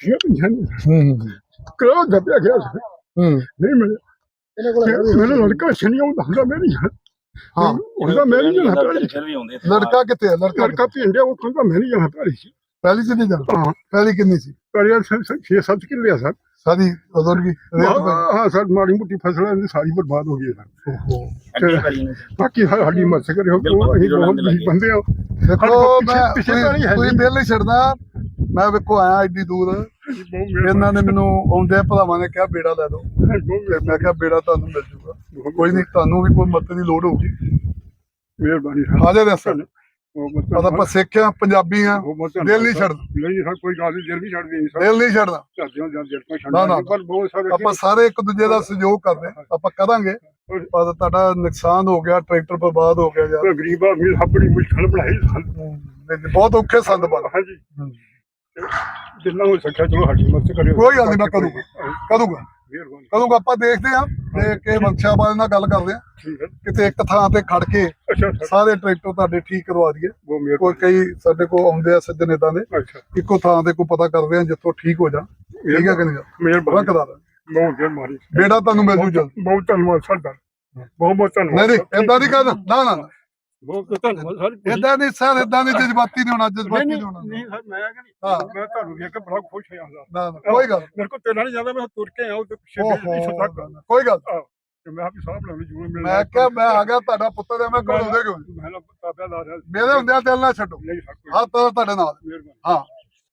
ਪੱਕੀਆਂ ਪਈਆਂ ਨੇ ਹੂੰ। ਕਿਉਂ ਦੱਬਿਆ ਗਿਆ ਸੀ? ਹੂੰ। ਨਹੀਂ ਮਿਲਿਆ ਮੇਰਾ ਲੜਕਾ ਸ਼ਨੀ ਆਉਂਦਾ ਹੁੰਦਾ ਮੈਂ ਨਹੀਂ ਹਾਂ। ਉਹਦਾ ਮੈਂ ਨਹੀਂ ਜਾਣਾ ਵੀ ਆਉਂਦੇ ਲੜਕਾ ਕਿੱਥੇ ਹੈ? ਲੜਕਾ ਲੜਕਾ ਪਿੰਡਿਆ ਉਹ ਕਹਿੰਦਾ ਮੈਂ ਨਹੀਂ ਜਾਣਾ ਪਹਿਲੀ ਸੀ ਪਹਿਲੀ ਨਹੀਂ ਜਾਣਾ ਹਾਂ। ਪਹਿਲੀ ਕਿੰਨੀ ਸੀ? ਕਰਿਆ ਛੇ ਸੱਤ ਕਿੱਲੇ ਆ ਸਰ। ਸਾਡੀ ਉਦੋਂ ਰੇਤ ਪੈ ਹਾਂ ਸਰ ਮਾੜੀ ਮੋਟੀ ਫਸਲਾਂ ਦੀ ਸਾਰੀ ਬਰਬਾਦ ਹੋ ਗਈ ਸਰ। ਓਹੋ। ਬਾਕੀ ਸਾ- ਸਾਡੀ ਮਦਦ ਕਰਿਓ ਬਿਲਕੁਲ, ਅਸੀਂ ਬਹੁਤ। ਗਰੀਬ ਬੰਦੇ ਆ। ਦੇਖੋ ਪਿੱਛੇ- ਮੈਂ ਪਿੱਛੇ ਤੁਸੀਂ ਤਾਂ ਨਹੀਂ ਹੈ ਤੁਸੀਂ ਜੀ। ਨਹੀਂ ਛੱਡਦਾ। ਮੈਂ ਵੇਖੋ ਆਇਆ ਏਡੀ ਦੂਰ। ਇਹਨਾਂ ਨੇ ਮੈਨੂੰ ਆਉਂਦੇ ਭਰਾਵਾਂ ਨੇ ਕਿਹਾ ਬੇੜਾ ਲੈ ਦਿਓ ਤੇ ਮੈਂ ਕਿਹਾ ਬੇੜਾ ਤੁਹਾਨੂੰ ਮਿਲ ਜੂਗਾ। ਕੋਈ ਨਹੀਂ ਤੁਹਾਨੂੰ ਵੀ ਕੋਈ ਮਦਦ ਦੀ ਲੋੜ ਹੋਊਗੀ। ਮਿਹਰਬਾਨੀ ਸਰ। ਹਾਜ਼ਰ ਹਾਂ ਸਰ। ਉਹ ਮਦਦ- ਪਤਾ ਆਪਾਂ ਸਿੱਖ ਆ। ਪੰਜਾਬੀ ਆ ਦਿਲ ਨਹੀਂ ਛੱਡਦਾ। ਨਹੀਂ ਸਰ ਕੋਈ ਗੱਲ ਨਹੀਂ ਦਿਲ ਨਹੀਂ ਛੱਡਦੀ ਦਿਲ ਨਹੀਂ ਛੱਡਦਾ। ਆਪਾਂ ਸਾਰੇ ਇੱਕ ਦੂਜੇ ਦਾ ਸਹਿਯੋਗ ਕਰਦੇ। ਆਪਾਂ ਕਰਾਂਗੇ। ਪਰ ਤੁਹਾਡਾ ਨੁਕਸਾਨ ਹੋ ਗਿਆ ਟਰੈਕਟਰ ਬਰਬਾਦ ਹੋ ਗਿਆ ਯਾਰ ਗਰੀਬ ਆਦਮੀ ਆਪਣੀ ਮੁਸ਼ਕਲ ਬਣਾਈ। ਬਹੁਤ ਔਖੇ ਸੰਦ ਬਣ ਹਾਂਜੀ। ਜਿੰਨਾ ਹੋ ਸਕਿਆ ਚਲੋ ਸਾਡੀ ਮਦਦ ਕਰਿਓ। ਕੋਈ ਗੱਲ ਨਹੀਂ ਮੈਂ ਕਰੂੰਗਾ। ਕਰੂੰਗਾ। ਮਿਹਰਬਾਨੀ ਕਰੂੰਗਾ ਆਪਾਂ ਦੇਖਦੇ ਹਾਂ। ਤੇ ਕਿ ਵਾਲੇ ਨਾਲ ਗੱਲ ਕਰਦੇ ਹਾਂ। ਠੀਕ ਹੈ। ਕਿਤੇ ਇੱਕ ਥਾਂ ਤੇ ਖੜ ਕੇ ਸਰ ਟਰੈਕਟਰ ਤੁਹਾਡੇ ਠੀਕ ਕਰਵਾ ਦਈਏ। ਕੋਈ ਕਈ ਸਾਡੇ ਕੋਲ ਆਉਂਦੇ ਆ ਸੱਜਣ ਇਦਾਂ ਦੇ। ਇੱਕੋ ਥਾਂ ਤੇ ਕੋਈ ਪਤਾ ਕਰਦੇ ਆ ਜਿੱਥੋਂ ਠੀਕ ਹੋ ਜਾ। ਠੀਕ ਹੈ ਕਿ ਨਹੀਂ? ਮਿਹਰਬਾਨੀ ਕਰਾ ਦਾਂ ਬਹੁਤ ਮਿਹਰਬਾਨੀ ਬੇੜਾ ਤੁਹਾਨੂੰ ਮਿਲ ਜੂ ਜਲਦ ਬਹੁਤ ਧੰਨਵਾਦ ਸਾਡਾ। ਬਹੁਤ ਬਹੁਤ ਧੰਨਵਾਦ। ਨਹੀਂ ਨਹੀਂ ਕਰਨਾ। ਨਾ ਨਾ ਨਾ। ਬਹੁਤ ਧੰਨਵਾਦ ਸਰ ਨਹੀਂ ਸਰ ਏਦਾਂ ਨਹੀਂ ਜਜ਼ਬਾਤੀ ਨਹੀਂ ਹੋਣਾ ਜਜ਼ਬਾਤੀ ਨਹੀਂ ਹੋਣਾ। ਨਹੀਂ ਸਰ ਮੈਂ ਕਹਿੰਦੀ ਹਾਂ। ਮੈਂ ਤੁਹਾਨੂੰ ਦੇਖ ਕੇ ਬੜਾ ਖੁਸ਼ ਹੋਇਆ ਨਾ ਨਾ ਕੋਈ ਗੱਲ ਮੇਰੇ ਕੋਲ ਤੇਰਾ ਨਹੀਂ ਜਾਂਦਾ ਮੈਂ ਤੁਰ ਕੇ ਆਇਆ ਉਹ ਪਿੱਛੇ ਬਿਜਲੀ ਸੁੱਤਾ ਕੋਈ ਗੱਲ ਮੈਂ ਆਪੀ ਸਾਹਬ ਲੈਣੀ ਜੂਨ ਮਿਲਣਾ। ਮੈਂ ਕਿਹਾ ਮੈਂ ਆ ਗਿਆ ਤੁਹਾਡਾ ਪੁੱਤਰ ਹੈ ਮੈਂ ਕੋਲ ਹੁੰਦੇ ਕਿਉਂ ਮੈਂ ਨਾ ਤਾਬਿਆ ਲਾ ਰਿਹਾ ਸੀ। ਮੇਰੇ ਹੁੰਦਿਆਂ ਦਿਲ ਨਾ ਛੱਡੋ। ਤਰ੍ਹਾਂ ਤੁਹਾਡੇ ਨਾਲ। ਮਿਹਰਬਾਨੀ। ਹਾਂ।